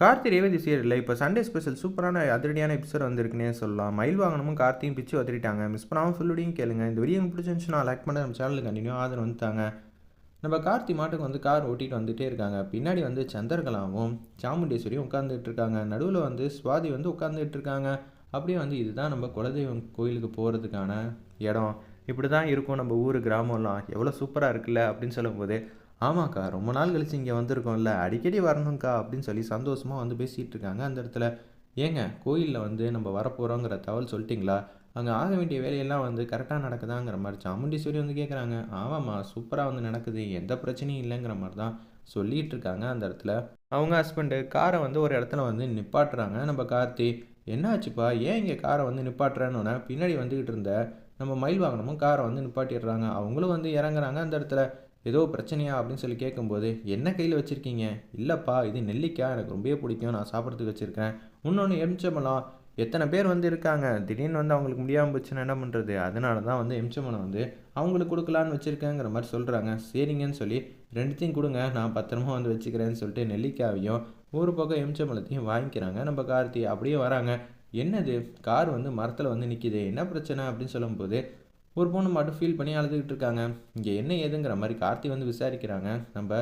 கார்த்தி ரேவதி இல்லை இப்போ Sunday special சூப்பரான அதிரடியான எபிசோட் வந்திருக்குன்னே சொல்லலாம். மயில் வாகனமும் கார்த்தியும் பிச்சு வதறிட்டாங்க. மிஸ் பண்ணாமல் ஃபுல்லுடையும் கேளுங்க. இந்த வீடியோ உங்களுக்கு பிடிச்சிருந்துச்சுன்னா லைக் பண்ண நம்ம சேனலுக்கு கண்டினியூ ஆதரவு வந்துட்டாங்க. நம்ம கார்த்தி மாட்டுக்கு வந்து கார் ஓட்டிகிட்டு வந்துகிட்டே இருக்காங்க. பின்னாடி வந்து சந்திரகலாவும் சாமுண்டேஸ்வரியும் உட்காந்துட்டு இருக்காங்க. நடுவில் வந்து சுவாதி வந்து உட்காந்துட்டு இருக்காங்க. அப்படியே வந்து இதுதான் நம்ம குலதெய்வம் கோயிலுக்கு போகிறதுக்கான இடம். இப்படி தான் இருக்கும் நம்ம ஊர் கிராமம்லாம். எவ்வளோ சூப்பராக இருக்குல்ல அப்படின்னு சொல்லும்போது ஆமாக்கா ரொம்ப நாள் கழிச்சு இங்கே வந்திருக்கோம்ல அடிக்கடி வரணும்க்கா அப்படின்னு சொல்லி சந்தோஷமாக வந்து பேசிகிட்டு இருக்காங்க. அந்த இடத்துல ஏங்க கோயிலில் வந்து நம்ம வரப்போகிறோங்கிற தகவல் சொல்லிட்டிங்களா? அங்கே ஆக வேண்டிய வேலையெல்லாம் வந்து கரெக்டாக நடக்குதாங்கிற மாதிரி சாமுண்டீஸ்வரி வந்து கேட்குறாங்க ஆமாம்மா சூப்பராக வந்து நடக்குது எந்த பிரச்சனையும் இல்லைங்கிற மாதிரி தான் சொல்லிகிட்டு இருக்காங்க அந்த இடத்துல. அவங்க ஹஸ்பண்டு காரை வந்து ஒரு இடத்துல வந்து நிப்பாட்டுறாங்க. நம்ம கார்த்தி என்னாச்சுப்பா? ஏன் இங்கே காரை வந்து நிப்பாட்டுறேன்னு பின்னாடி வந்துக்கிட்டு இருந்த நம்ம மயில் வாகனமும் காரை வந்து நிப்பாட்டிடுறாங்க. அவங்களும் வந்து இறங்குறாங்க அந்த இடத்துல. ஏதோ பிரச்சனையா அப்படின்னு சொல்லி கேட்கும்போது என்ன கையில் வச்சுருக்கீங்க? இல்லைப்பா இது நெல்லிக்காய். எனக்கு ரொம்பவே பிடிக்கும். நான் சாப்பிட்றதுக்கு வச்சுருக்கேன். இன்னொன்று எம்ச்சம்பழம் எத்தனை பேர் வந்து இருக்காங்க. திடீர்னு வந்து அவங்களுக்கு முடியாமல் போச்சுன்னா என்ன பண்ணுறது அதனால தான் வந்து எம்ச்சம்பழம் வந்து அவங்களுக்கு கொடுக்கலான்னு வச்சுருக்கேங்கிற மாதிரி சொல்கிறாங்க சரிங்கன்னு சொல்லி ரெண்டுத்தையும் கொடுங்க. நான் பத்திரமா வந்து வச்சுக்கிறேன்னு சொல்லிட்டு நெல்லிக்காவையும் ஒரு பக்கம் எம்ச்சம்பழத்தையும் வாங்கிக்கிறாங்க. நம்ம கார்த்தி அப்படியே வராங்க. என்னது? கார் வந்து மரத்தில் வந்து நிற்கிது என்ன பிரச்சனை அப்படின்னு சொல்லும்போது ஒரு பொண்ணு மட்டும் ஃபீல் பண்ணி அழுதுகிட்டு இருக்காங்க. இங்கே என்ன ஏதுங்கிற மாதிரி கார்த்தி வந்து விசாரிக்கிறாங்க. நம்ம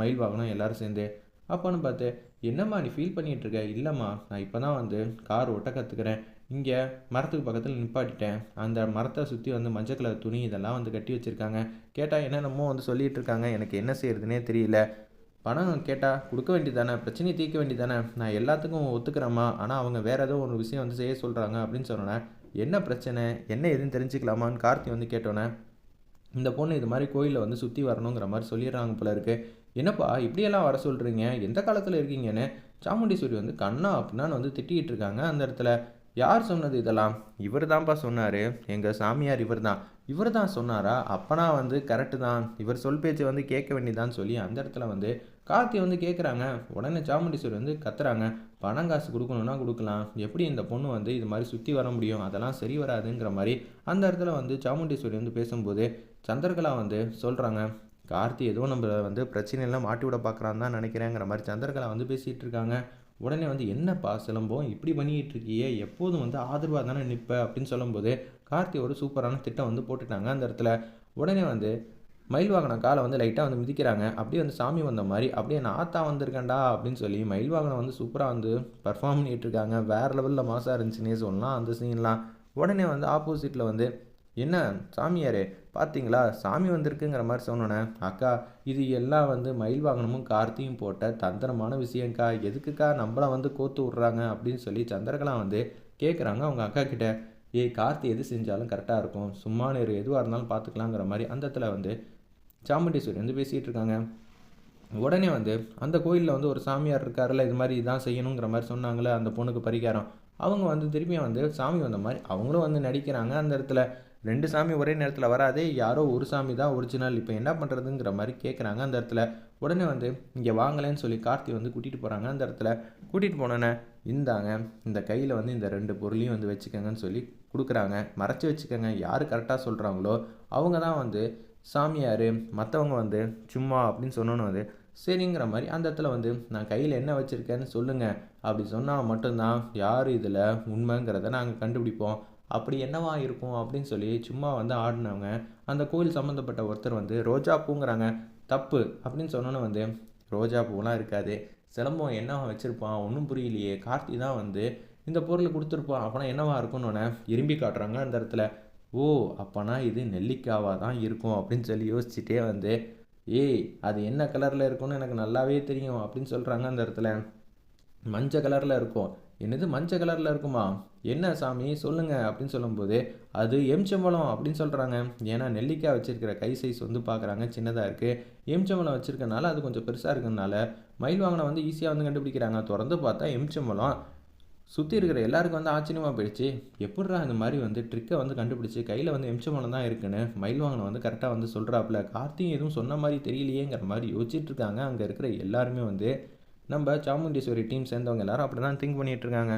மயில் வாகனம் எல்லாரும் சேர்ந்து. அப்போன்னு பார்த்து என்னம்மா நீ ஃபீல் பண்ணிகிட்டு இருக்க? இல்லைம்மா நான் இப்போ தான் வந்து கார் ஒட்ட கற்றுக்கிறேன் இங்கே மரத்துக்கு பக்கத்தில் நிப்பாட்டிட்டேன். அந்த மரத்தை சுற்றி வந்து மஞ்சள் கலர் துணி இதெல்லாம் வந்து கட்டி வச்சுருக்காங்க. கேட்டால் என்னென்னமோ வந்து சொல்லிகிட்டு இருக்காங்க. எனக்கு என்ன செய்யறதுனே தெரியல. பணம் கேட்டால் கொடுக்க வேண்டியதானே பிரச்சனையை தீர்க்க வேண்டியதானே நான் எல்லாத்துக்கும் ஒத்துக்கிறேம்மா. ஆனால் அவங்க வேறு ஏதோ ஒரு விஷயம் வந்து செய்ய சொல்கிறாங்க அப்படின்னு சொன்னேன் என்ன பிரச்சனை? என்ன எதுன்னு தெரிஞ்சுக்கலாமான்னு கார்த்தி வந்து கேட்டோன்னே இந்த பொண்ணு இது மாதிரி கோயிலில் வந்து சுற்றி வரணுங்கிற மாதிரி சொல்லிடுறாங்க போல இருக்குது என்னப்பா இப்படியெல்லாம் வர சொல்கிறீங்க எந்த காலத்தில் இருக்கீங்கன்னு? சாமுண்டீஸ்வரி வந்து கண்ணா அப்படின்னான்னு வந்து திட்டிகிட்டு இருக்காங்க அந்த இடத்துல. யார் சொன்னது இதெல்லாம்? இவர் தான்ப்பா சொன்னார். எங்கள் சாமியார் இவர் தான் இவர் தான் சொன்னாரா? அப்பனா வந்து கரெக்டு தான். இவர் சொல் பேச்சு வந்து கேட்க வேண்டியதான்னு சொல்லி அந்த இடத்துல வந்து கார்த்தி வந்து கேட்குறாங்க உடனே சாமுண்டீஸ்வரி வந்து கத்துறாங்க பணம் காசு கொடுக்கணுன்னா கொடுக்கலாம். எப்படி இந்த பொண்ணு வந்து இது மாதிரி சுற்றி வர முடியும்? அதெல்லாம் சரி வராதுங்கிற மாதிரி அந்த இடத்துல வந்து சாமுண்டீஸ்வரி வந்து பேசும்போது சந்திரகலா வந்து சொல்கிறாங்க கார்த்தி ஏதோ நம்ம வந்து பிரச்சனையெல்லாம் மாட்டி விட பார்க்குறான்னு தான் நினைக்கிறேங்கிற மாதிரி சந்திரகலா வந்து பேசிகிட்டு இருக்காங்க. உடனே வந்து என்னப்பா சிலம்பம் இப்படி பண்ணிக்கிட்டு இருக்கியே? எப்போதும் வந்து ஆதரவாக தானே நிற்ப அப்படின்னு சொல்லும்போது கார்த்தி ஒரு சூப்பரான திட்டம் வந்து போட்டுட்டாங்க அந்த இடத்துல. உடனே வந்து மயில் வாகனம் காலை வந்து லைட்டாக வந்து மிதிக்கிறாங்க. அப்படியே வந்து சாமி வந்த மாதிரி அப்படியே நான் ஆத்தா வந்திருக்கேன்டா அப்படின்னு சொல்லி மயில் வாகனம் வந்து சூப்பராக வந்து பர்ஃபார்ம் பண்ணிகிட்டு இருக்காங்க. வேறு லெவலில் மாசாக இருந்துச்சுன்னே சொல்லலாம் அந்த சீன்லாம் உடனே வந்து ஆப்போசிட்டில் வந்து என்ன சாமியாரே பார்த்தீங்களா? சாமி வந்திருக்குங்கிற மாதிரி சொன்னோன்னே அக்கா இது எல்லாம் வந்து மயில் வாகனமும் கார்த்தியும் போட்ட தந்திரமான விஷயங்க்கா எதுக்குக்கா நம்மளை வந்து கோத்து விட்றாங்க? அப்படின்னு சொல்லி சந்திரகலா வந்து கேட்குறாங்க அவங்க அக்கா கிட்ட ஏய் கார்த்தி எது செஞ்சாலும் கரெக்டாக இருக்கும். சும்மா நேரு எதுவாக இருந்தாலும் பார்த்துக்கலாங்கிற மாதிரி. அந்த இடத்துல வந்து சாமுண்டீஸ்வரி வந்து பேசிகிட்டு இருக்காங்க. உடனே வந்து அந்த கோயிலில் வந்து ஒரு சாமியார் இருக்காருல்ல இது மாதிரி இதான் செய்யணுங்கிற மாதிரி சொன்னாங்களே அந்த பொண்ணுக்கு பரிகாரம். அவங்க வந்து திரும்பியும் வந்து சாமி வந்த மாதிரி அவங்களும் வந்து நடிக்கிறாங்க அந்த இடத்துல. ரெண்டு சாமி ஒரே நேரத்தில் வராதே யாரோ ஒரு சாமி தான் ஒரிஜினல் இப்போ என்ன பண்ணுறதுங்கிற மாதிரி கேட்குறாங்க அந்த இடத்துல. உடனே வந்து இங்கே வாங்கலைன்னு சொல்லி கார்த்தி வந்து கூட்டிகிட்டு போகிறாங்க அந்த இடத்துல. கூட்டிகிட்டு போனோன்னே இந்தாங்க இந்த கையில் வந்து இந்த ரெண்டு பொருளையும் வந்து வச்சுக்கோங்கன்னு சொல்லி கொடுக்குறாங்க. மறைச்சி வச்சுக்கோங்க யார் கரெக்டாக சொல்கிறாங்களோ அவங்க தான் வந்து சாமியார் மற்றவங்க வந்து சும்மா அப்படின்னு சொன்னோன்னு வந்து சரிங்கிற மாதிரி அந்த இடத்துல வந்து நான் கையில் என்ன வச்சுருக்கேன்னு சொல்லுங்கள் அப்படி சொன்னால் மட்டும்தான் யார் இதில் உண்மைங்கிறத நாங்கள் கண்டுபிடிப்போம். அப்படி என்னவா இருக்கும் அப்படின்னு சொல்லி சும்மா வந்து ஆடினவங்க அந்த கோயில் சம்மந்தப்பட்ட ஒருத்தர் வந்து ரோஜா பூங்கிறாங்க தப்பு அப்படின்னு சொன்னோன்னே வந்து ரோஜா பூலாம் இருக்காது சிலம்பம் என்னவா வச்சுருப்பான்? ஒன்றும் புரியலையே கார்த்தி தான் வந்து இந்த பொருள் கொடுத்துருப்பான். அப்போனா என்னவா இருக்கும்னு இரும்பி காட்டுறாங்க அந்த இடத்துல. ஓ அப்போனா இது நெல்லிக்காவாக தான் இருக்கும் அப்படின்னு சொல்லி யோசிச்சுட்டே வந்து ஏய் அது என்ன கலரில் இருக்கும்னு எனக்கு நல்லாவே தெரியும் அப்படின்னு சொல்கிறாங்க அந்த இடத்துல. மஞ்சள் கலரில் இருக்கும். என்னது மஞ்சள் கலரில் இருக்குமா? என்ன சாமி சொல்லுங்கள் அப்படின்னு சொல்லும்போது அது எம்ச்சம்பழம் அப்படின்னு சொல்கிறாங்க ஏன்னா நெல்லிக்காய் வச்சுருக்கிற கை சைஸ் வந்து பார்க்குறாங்க சின்னதாக இருக்குது எம்ச்சம்பழம் வச்சுருக்கனால அது கொஞ்சம் பெருசாக இருக்கிறதுனால மயில் வாங்கின வந்து ஈஸியாக வந்து கண்டுபிடிக்கிறாங்க. திறந்து பார்த்தா எம்ச்சம்பழம் சுற்றி இருக்கிற எல்லாருக்கும் வந்து ஆச்சரியமாக போயிடுச்சு. எப்படிரா இந்த மாதிரி வந்து ட்ரிக்கை வந்து கண்டுபிடிச்சி கையில் வந்து எம்ச்சம்பழம் தான் இருக்குன்னு மயில் வாங்கின வந்து கரெக்டாக வந்து சொல்கிறாப்புல கார்த்தியும் எதுவும் சொன்ன மாதிரி தெரியலையேங்கிற மாதிரி யோசிச்சுட்டு இருக்காங்க. அங்கே இருக்கிற எல்லாருமே வந்து நம்ம சாமுண்டீஸ்வரி டீம் சேர்ந்தவங்க எல்லாரும் அப்படி தான் திங்க் பண்ணிகிட்டு இருக்காங்க.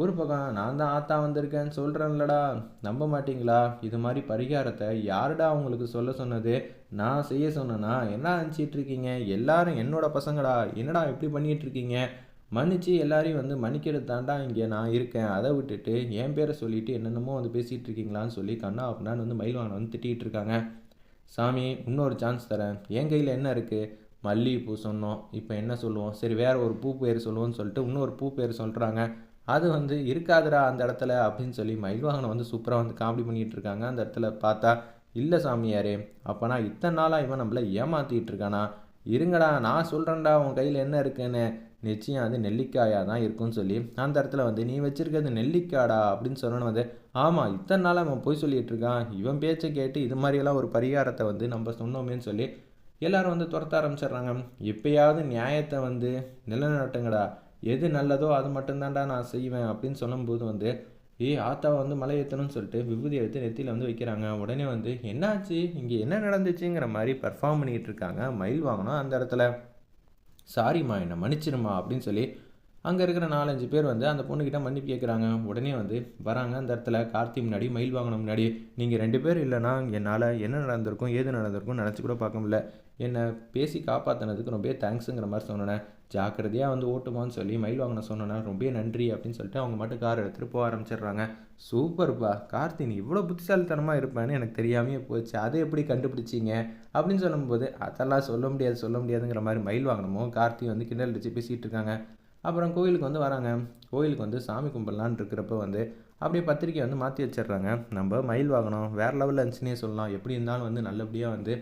ஒரு பக்கம் நான் தான் ஆத்தா வந்திருக்கேன்னு சொல்கிறேன்லடா நம்ப மாட்டிங்களா? இது மாதிரி பரிகாரத்தை யாருடா அவங்களுக்கு சொல்ல சொன்னது? நான் செய்ய சொன்னேன்னா என்ன அனுப்பிச்சிட்டு இருக்கீங்க? எல்லாரும் என்னோட பசங்கடா என்னடா இப்படி பண்ணிகிட்டு இருக்கீங்க? மன்னிச்சு எல்லாரையும் வந்து மன்னிக்கிறது தாண்டா இங்கே நான் இருக்கேன். அதை விட்டுட்டு என் பேரை சொல்லிட்டு என்னென்னமோ வந்து பேசிகிட்டு இருக்கீங்களான்னு சொல்லி கண்ணா அப்படின்னான்னு வந்து மயில்வானை வந்து திட்டிகிட்டு இருக்காங்க. சாமி இன்னொரு சான்ஸ் தரேன். என் கையில் என்ன இருக்குது மல்லிகைப்பூ சொன்னோம். இப்போ என்ன சொல்லுவோம்? சரி வேறு ஒரு பூ பேர் சொல்லுவோம்னு சொல்லிட்டு இன்னொரு பூ பேர் சொல்கிறாங்க அது வந்து இருக்காதுடா அந்த இடத்துல அப்படின்னு சொல்லி மயில்வாகனை வந்து சூப்பராக வந்து காமெடி பண்ணிகிட்டு இருக்காங்க. அந்த இடத்துல பார்த்தா இல்லை சாமியாரே அப்போனா இத்தனை நாளாக இவன் நம்மளை ஏமாற்றிட்டு இருக்கானா? இருங்கடா நான் சொல்கிறேன்டா உன் கையில் என்ன இருக்குன்னு? நிச்சயம் அது நெல்லிக்காயாக தான் இருக்கும்னு சொல்லி அந்த இடத்துல வந்து நீ வச்சிருக்கிறது நெல்லிக்காடா? அப்படின்னு சொன்னோன்னு வந்து ஆமாம் இத்தனை நாளாக அவன் போய் சொல்லிகிட்டு இருக்கான். இவன் பேச்சை கேட்டு இது மாதிரியெல்லாம் ஒரு பரிகாரத்தை வந்து நம்ம சொன்னோமேன்னு சொல்லி எல்லாரும் வந்து துரத்த ஆரம்பிச்சிடுறாங்க. எப்பயாவது நியாயத்தை வந்து நிலநட்டுங்கடா எது நல்லதோ அது மட்டும்தான்டா நான் செய்வேன் அப்படின்னு சொல்லும்போது வந்து ஏ ஆத்தாவை வந்து மலை ஏற்றணும்னு சொல்லிட்டு விபூதி எடுத்து நெத்தியில் வந்து வைக்கிறாங்க. உடனே வந்து என்னாச்சு? இங்கே என்ன நடந்துச்சுங்கிற மாதிரி பர்ஃபார்ம் பண்ணிகிட்டு இருக்காங்க. மயில் வாங்கணும் அந்த இடத்துல. சாரிம்மா என்னை மன்னிச்சிருமா அப்படின்னு சொல்லி அங்கே இருக்கிற நாலஞ்சு பேர் வந்து அந்த பொண்ணுக்கிட்ட மன்னிப்பு கேட்குறாங்க உடனே வந்து வராங்க அந்த இடத்துல. கார்த்தி முன்னாடி மயில் வாங்கின முன்னாடி. நீங்கள் ரெண்டு பேர் இல்லைனா என்னால் என்ன நடந்திருக்கும் ஏது நடந்திருக்கும் நினச்சி கூட பார்க்க முடியல. என்னை பேசி காப்பாற்றினதுக்கு ரொம்ப தேங்க்ஸுங்கிற மாதிரி சொன்னேன். ஜாக்கிரதையாக வந்து ஓட்டுமான்னு சொல்லி மயில் வாங்கின சொன்னேன் ரொம்ப நன்றி அப்படின்னு சொல்லிட்டு அவங்க மட்டும் கார் எடுத்துகிட்டு போக ஆரம்பிச்சிடுறாங்க. சூப்பர்ப்பா கார்த்தி நீ இவ்வளோ புத்திசாலித்தனமாக இருப்பேன்னு எனக்கு தெரியாமையே போச்சு. அதை எப்படி கண்டுபிடிச்சிங்க? அப்படின்னு சொல்லும்போது அதெல்லாம் சொல்ல முடியாது சொல்ல முடியாதுங்கிற மாதிரி மயில் வாங்கினமோ கார்த்தி வந்து கிண்டல் அடிச்சு பேசிகிட்டு இருக்காங்க. அப்புறம் கோயிலுக்கு வந்து வராங்க. கோயிலுக்கு வந்து சாமி கும்பிடலான் இருக்கிறப்ப வந்து அப்படியே பத்திரிக்கை வந்து மாற்றி வச்சிடுறாங்க. நம்ம மயில் வாகனம் வேறு லெவலில் இருந்துச்சுன்னே சொல்லலாம். எப்படி இருந்தாலும் வந்து நல்லபடியாக வந்து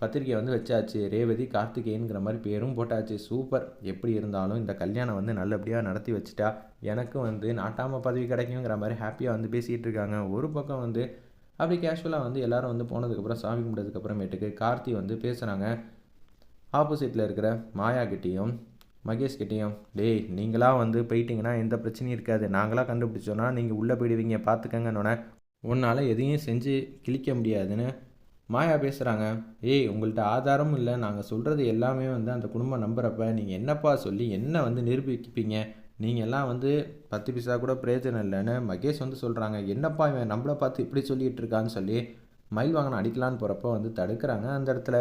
பத்திரிக்கை வந்து வச்சாச்சு. ரேவதி கார்த்திகேயனுங்கிற மாதிரி பேரும் போட்டாச்சு. சூப்பர். எப்படி இருந்தாலும் இந்த கல்யாணம் வந்து நல்லபடியாக நடத்தி வச்சுட்டா எனக்கும் வந்து நாட்டாம பதவி கிடைக்குங்கிற மாதிரி ஹாப்பியாக வந்து பேசிகிட்டு இருக்காங்க. ஒரு பக்கம் வந்து அப்படி கேஷுவலாக வந்து எல்லோரும் வந்து போனதுக்கப்புறம் சாமி கும்பிட்டதுக்கப்புறமேட்டுக்கு கார்த்தி வந்து பேசுகிறாங்க ஆப்போசிட்டில் இருக்கிற மாயா கிட்டேயும் மகேஷ் கிட்டேயும் டேய் நீங்களாக வந்து போயிட்டீங்கன்னா எந்த பிரச்சனையும் இருக்காது. நாங்களாக கண்டுபிடிச்சோன்னா நீங்கள் உள்ளே போயிடுவீங்க. பார்த்துக்கங்கன்னொன்னே உன்னால் எதையும் செஞ்சு கிழிக்க முடியாதுன்னு மாயா பேசுகிறாங்க ஏய் உங்கள்கிட்ட ஆதாரமும் இல்லை. நாங்கள் சொல்கிறது எல்லாமே வந்து அந்த குடும்பம் நம்புகிறப்ப நீங்கள் என்னப்பா சொல்லி என்ன வந்து நிரூபிப்பீங்க? நீங்கள் எல்லாம் வந்து பத்து பைசா கூட பிரயோஜனம் இல்லைன்னு மகேஷ் வந்து சொல்கிறாங்க என்னப்பா இவன் நம்மளை பார்த்து இப்படி சொல்லிகிட்டு இருக்கான்னு சொல்லி மயில் வாங்கின அடிக்கலான்னு போகிறப்ப வந்து தடுக்கிறாங்க அந்த இடத்துல.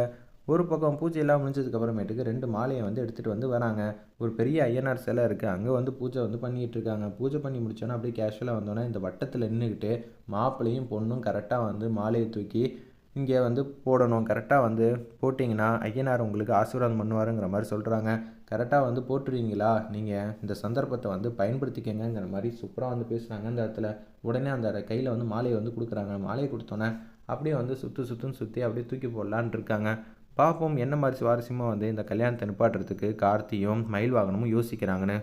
ஒரு பக்கம் பூஜையெல்லாம் முடிஞ்சதுக்கப்புறமேட்டுக்கு ரெண்டு மாலையை வந்து எடுத்துகிட்டு வந்து வராங்க. ஒரு பெரிய ஐயனார் சிலை இருக்குது அங்கே வந்து பூஜை வந்து பண்ணிகிட்டு இருக்காங்க. பூஜை பண்ணி முடிச்சோன்னா அப்படியே கேஷுவலாக வந்தோன்னே இந்த வட்டத்தில் நின்றுக்கிட்டு மாப்பிள்ளையும் பொண்ணும் கரெக்டாக வந்து மாலையை தூக்கி இங்கே வந்து போடணும். கரெக்டாக வந்து போட்டிங்கன்னா ஐயனார் உங்களுக்கு ஆசீர்வாதம் பண்ணுவாருங்கிற மாதிரி சொல்கிறாங்க கரெக்டாக வந்து போட்டுருவீங்களா? நீங்கள் இந்த சந்தர்ப்பத்தை வந்து பயன்படுத்திக்கங்கிற மாதிரி சூப்பராக வந்து பேசுகிறாங்க அந்த இடத்துல உடனே அந்த கையில் வந்து மாலையை வந்து கொடுக்குறாங்க. மாலையை கொடுத்தோன்னே அப்படியே வந்து சுற்று சுற்றுன்னு சுற்றி அப்படியே தூக்கி போடலான் இருக்காங்க. பார்ப்போம் என்ன மாதிரி சுவாரஸ்யமாக வந்து இந்த கல்யாணத்தை நிப்பாட்டுறதுக்கு கார்த்தியும் மயில் வாகனமும் யோசிக்கிறாங்கன்னு.